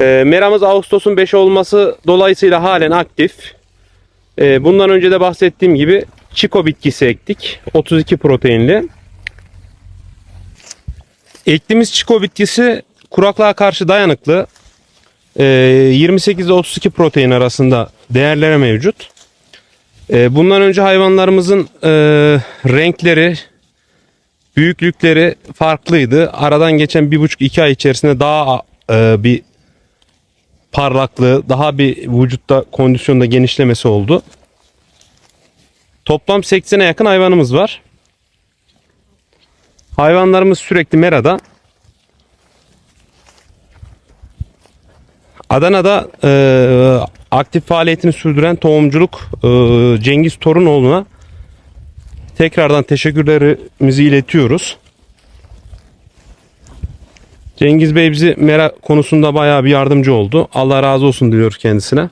E, meramız Ağustos'un 5 olması dolayısıyla halen aktif. E, bundan önce de bahsettiğim gibi çiko bitkisi ektik. 32 proteinli. Ektiğimiz çiko bitkisi kuraklığa karşı dayanıklı. E, 28 ile 32 protein arasında değerlere mevcut. Bundan önce hayvanlarımızın e, renkleri, büyüklükleri farklıydı. Aradan geçen bir buçuk iki ay içerisinde daha e, bir parlaklığı, daha bir vücutta kondisyonda genişlemesi oldu. Toplam 80'e yakın hayvanımız var. Hayvanlarımız sürekli merada. Adana'da e, aktif faaliyetini sürdüren tohumculuk e, Cengiz Torunoğlu'na tekrardan teşekkürlerimizi iletiyoruz. Cengiz Bey bizi mera konusunda bayağı bir yardımcı oldu. Allah razı olsun diliyoruz kendisine.